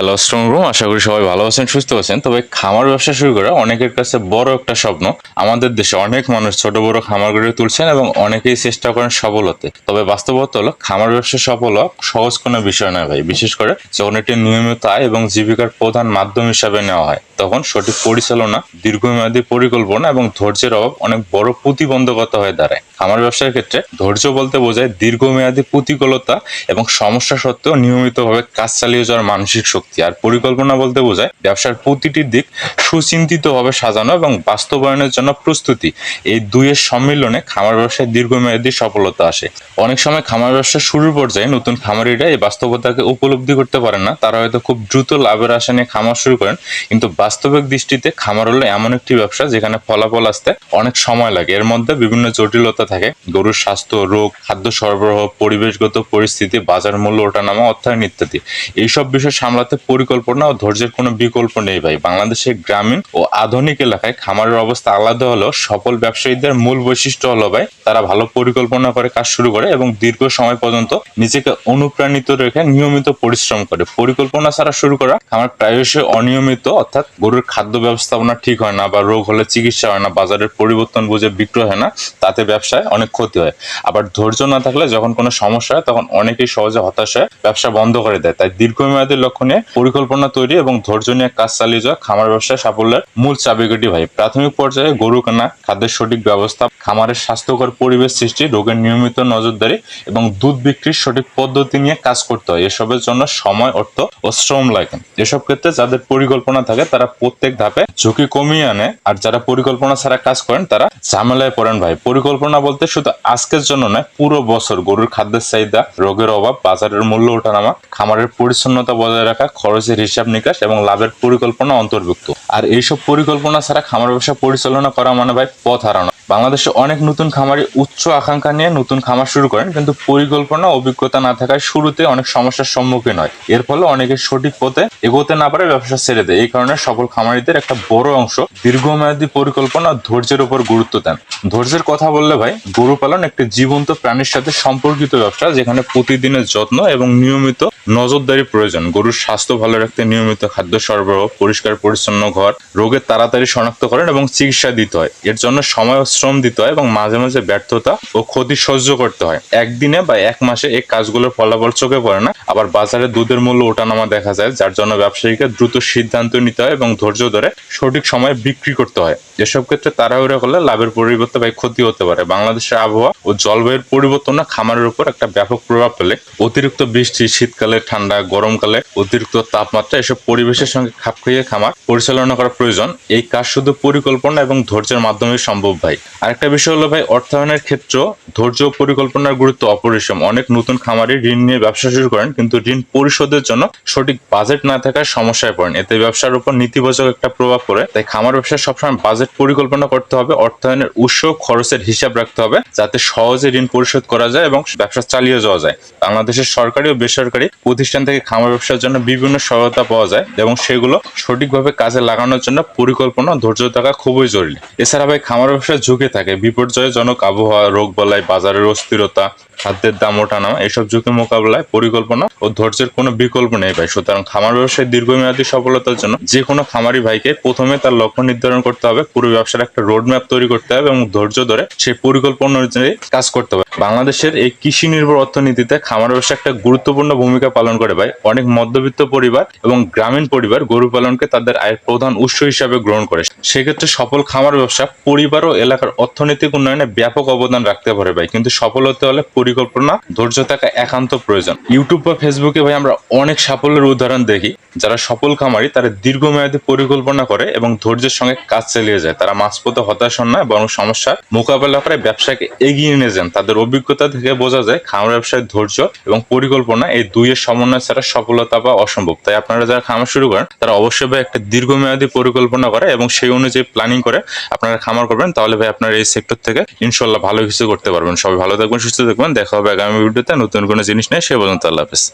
Hello আলাইকুম আশা করি সবাই ভালো আছেন, সুস্থ আছেন। তবে খামার ব্যবসা শুরু করা অনেকের কাছে বড় একটা স্বপ্ন। আমাদের দেশে অনেক মানুষ ছোট, বড় খামার গড়ে তুলছেন এবং অনেকেই চেষ্টা করেন সফল হতে তবে বাস্তবতা হলো, খামার ব্যবসা সফল হওয়া সহজ কোনো বিষয় নয় ভাই। বিশেষ করে যখন এটি নিয়মিত আয় এবং জীবিকার প্রধান মাধ্যম হিসাবে নেওয়া হয়, তখন সঠিক পরিচালনা, দীর্ঘমেয়াদী পরিকল্পনা এবং ধৈর্যের অভাব অনেক বড় প্রতিবন্ধকতা হয়ে দাঁড়ায়। খামার ব্যবসার ক্ষেত্রে ধৈর্য বলতে বোঝায় দীর্ঘমেয়াদী প্রতিকূলতা এবং সমস্যা সত্ত্বেও নিয়মিতভাবে কাজ চালিয়ে যাওয়ার মানসিক শক্তি। আর পরিকল্পনা বলতে বোঝায়, ব্যবসার প্রতিটি দিক সুচিন্তিতভাবে সাজানো এবং বাস্তবায়নের জন্য প্রস্তুতি। এই দুইয়ের সম্মিলনে খামার ব্যবসায় দীর্ঘমেয়াদী সফলতা আসে। অনেক সময় খামার ব্যবসা শুরুর পর্যায়ে নতুন খামারিরা এই বাস্তবতাকে উপলব্ধি করতে পারেন না। তারা হয়তো খুব দ্রুত লাভের আশা নিয়ে খামার শুরু করেন, কিন্তু বাস্তবিক দৃষ্টিতে খামার হলো এমন একটি ব্যবসা যেখানে ফলাফল আসতে অনেক সময় লাগে। এর মধ্যে বিভিন্ন জটিলতা থাকে। গরুর স্বাস্থ্য, রোগ, খাদ্য সরবরাহ, পরিবেশগত পরিস্থিতি, বাজার মূল্য ওঠানামা অর্থায়ন ইত্যাদি। এইসব বিষয় সামলাতে পরিকল্পনা ও ধৈর্যের কোনো বিকল্প নেই ভাই। বাংলাদেশের গ্রামীণ ও আধুনিক এলাকায় খামারের অবস্থা আলাদা হলেও সফল ব্যবসায়ীদের মূল বৈশিষ্ট্য হলো ভাই, তারা ভালো পরিকল্পনা করে, কাজ শুরু করে এবং দীর্ঘ সময় পর্যন্ত নিজেকে অনুপ্রাণিত রেখে নিয়মিত পরিশ্রম করে। পরিকল্পনা ছাড়া শুরু করা খামার প্রায়শই অনিয়মিত, অর্থাৎ গরুর খাদ্য ব্যবস্থাপনা ঠিক হয় না বা রোগ হলে চিকিৎসা হয় না, বাজারের পরিবর্তন বুঝে বিক্রয় হয় না, তাতে ব্যবসায় অনেক ক্ষতি হয়। আবার ধৈর্য না থাকলে যখন কোনো সমস্যা হয়, তখন অনেকেই সহজে হতাশ হয়ে ব্যবসা বন্ধ করে দেয়। তাই দীর্ঘমেয়াদী লক্ষ্য নিয়ে পরিকল্পনা তৈরি এবং ধৈর্য নিয়ে কাজ চালিয়ে যাওয়া খামার ব্যবসায় সাফল্যের মূল চাবিকাঠি ভাই। প্রাথমিক পর্যায়ে গরু কেনা, খাদ্যের সঠিক ব্যবস্থা, খামারের স্বাস্থ্যকর পরিবেশ সৃষ্টি, রোগের নিয়মিত নজরদারি এবং দুধ বিক্রির সঠিক পদ্ধতি নিয়ে কাজ করতে হয়। এসবের জন্য সময়, অর্থ ও শ্রম লাগে। এসব ক্ষেত্রে যাদের পরিকল্পনা থাকে, তারা প্রত্যেক ধাপে ঝুঁকি কমিয়ে আনে। আর যারা পরিকল্পনা ছাড়া কাজ করেন, তারা ঝামেলায় পড়েন ভাই। পরিকল্পনা বলতে শুধু আজকের জন্য নয়, পুরো বছর গরুর খাদ্যের চাহিদা, রোগের অভাব, বাজারের মূল্য ওঠানামা, খামারের পরিচ্ছন্নতা বজায় রাখা খরচের হিসাব নিকাশ এবং লাভের পরিকল্পনা অন্তর্ভুক্ত। আর এইসব পরিকল্পনা ছাড়া খামার ব্যবসা পরিচালনা করা মানে ভাই পথ হারানো। বাংলাদেশে অনেক নতুন খামারি উচ্চ আকাঙ্ক্ষা নিয়ে নতুন খামার শুরু করেন, কিন্তু পরিকল্পনা অভিজ্ঞতা না থাকায় শুরুতে অনেক সমস্যার সম্মুখীন হয়। এর ফলে অনেকে সঠিক পথে এগোতে না পারে ব্যবসা ছেড়ে দেয়। এই কারণে সফল খামারিদের একটা বড় অংশ দীর্ঘমেয়াদী পরিকল্পনা ধৈর্যের উপর গুরুত্ব দেন। ধৈর্যের কথা বললে ভাই গরু পালন একটি জীবন্ত প্রাণীর সাথে সম্পর্কিত ব্যবসা, যেখানে প্রতিদিনের যত্ন এবং নিয়মিত নজরদারি প্রয়োজন। গরুর স্বাস্থ্য ভালো রাখতে নিয়মিত খাদ্য সরবরাহ, পরিষ্কার পরিচ্ছন্ন ঘর রোগের তাড়াতাড়ি শনাক্ত করেন এবং চিকিৎসা দিতে হয়। এর জন্য সময় ও শ্রম দিতে হয় এবং মাঝে মাঝে ব্যর্থতা ও ক্ষতি সহ্য করতে হয়। একদিনে বা এক মাসে এই কাজগুলোর ফলাফল চোখে পড়ে না। আবার বাজারে দুধের মূল্য ওঠানামা দেখা যায়, যার জন্য ব্যবসায়ীকে দ্রুত সিদ্ধান্ত নিতে হয় এবং ধৈর্য ধরে সঠিক সময়ে বিক্রি করতে হয়। এসব ক্ষেত্রে তাড়াহুড়া করলে লাভের পরিবর্তে ভাই ক্ষতি হতে পারে। বাংলাদেশের আবহাওয়া ও জলবায়ুর পরিবর্তন খামারের উপর একটা ব্যাপক প্রভাব ফেলে। অতিরিক্ত বৃষ্টি, শীতকালে ঠান্ডা, গরমকালে অতিরিক্ত তাপমাত্রা এসব পরিবেশের সঙ্গে খাপ খাইয়ে খামার পরিচালনা করা প্রয়োজন। এই কাজ শুধু পরিকল্পনা এবং ধৈর্যের মাধ্যমে সম্ভব, ভাই। আরেকটা বিষয় হলো, ভাই, অর্থায়নের ক্ষেত্র ধৈর্য পরিকল্পনার গুরুত্ব অপরিসীম। অনেক নতুন খামারি ঋণ নিয়ে ব্যবসা শুরু করেন, কিন্তু ঋণ পরিশোধের জন্য সঠিক বাজেট না থাকার সমস্যায় পড়েন। এতে ব্যবসার উপর নেতিবাচক একটা প্রভাব পড়ে। তাই খামার ব্যবসায় সবসময় বাজেট পরিকল্পনা করতে হবে, অর্থায়নের উৎস খরচের হিসাব রাখতে হবে, যাতে সহজে ঋণ পরিশোধ করা যায় এবং ব্যবসা চালিয়ে যাওয়া যায়। বাংলাদেশের সরকারি ও বেসরকারি প্রতিষ্ঠান থেকে খামার ব্যবসার জন্য বিভিন্ন সহায়তা পাওয়া যায় এবং সেগুলো সঠিকভাবে কাজে লাগানোর জন্য পরিকল্পনা ধৈর্য থাকা খুবই জরুরি। এছাড়া ভাই, খামার ব্যবসা ঝুঁকি থাকে। বিপর্যয়জনক আবহাওয়া রোগ বলাই বাজারের অস্থিরতা, খাদ্যের দাম ওঠানামা এসব ঝুঁকি মোকাবেলায় পরিকল্পনা ও ধৈর্যের কোনো বিকল্প নেই ভাই। সুতরাং খামার ব্যবসায় দীর্ঘমেয়াদী সফলতার জন্য যে কোনো খামারি ভাইকে প্রথমে তার লক্ষ্য নির্ধারণ করতে হবে। পুরো ব্যবসার একটা রোড ম্যাপ তৈরি করতে হবে এবং ধৈর্য ধরে সেই পরিকল্পনা অনুযায়ী কাজ করতে হবে। বাংলাদেশের এই কৃষি নির্ভর অর্থনীতিতে খামার ব্যবসা একটা গুরুত্বপূর্ণ ভূমিকা পালন করে ভাই। অনেক মধ্যবিত্ত পরিবার এবং গ্রামীণ পরিবার গরু পালনকে তাদের আয়ের প্রধান উৎস হিসাবে গ্রহণ করে। সেক্ষেত্রে সফল খামার ব্যবসা পরিবার ও এলাকার অর্থনৈতিক উন্নয়নে ব্যাপক অবদান রাখতে পারে ভাই। কিন্তু সফল হতে হলে পরিকল্পনা, ধৈর্য থাকা একান্ত প্রয়োজন। ইউটিউব বা ফেসবুকে ভাই আমরা অনেক সাফল্যের উদাহরণ দেখি। যারা সফল খামারি, তারা দীর্ঘমেয়াদী পরিকল্পনা করে এবং ধৈর্যের সঙ্গে কাজ চালিয়ে যায়। তারা মাঝপথে হতাশ হন না বরং সমস্যার মোকাবেলা করে ব্যবসাকে এগিয়ে নিয়ে যান। তাদের অভিজ্ঞতা থেকে বোঝা যায় খামার ব্যবসায় ধৈর্য এবং পরিকল্পনা এই দুইয়ের সমন্বয় ছাড়া সফলতা বা অসম্ভব। তাই আপনারা যারা খামার শুরু করেন, তারা অবশ্যই ভাই একটা দীর্ঘমেয়াদী পরিকল্পনা করে এবং সেই অনুযায়ী প্ল্যানিং করে আপনারা খামার করবেন। তাহলে ভাই আপনারা এই সেক্টর থেকে ইনশাল্লাহ ভালো কিছু করতে পারবেন। সবাই ভালো থাকবেন, সুস্থ থাকবেন। দেখা হবে আগামী ভিডিওতে নতুন কোনো জিনিস নেই, সে পর্যন্ত আল্লাহ হাফেজ।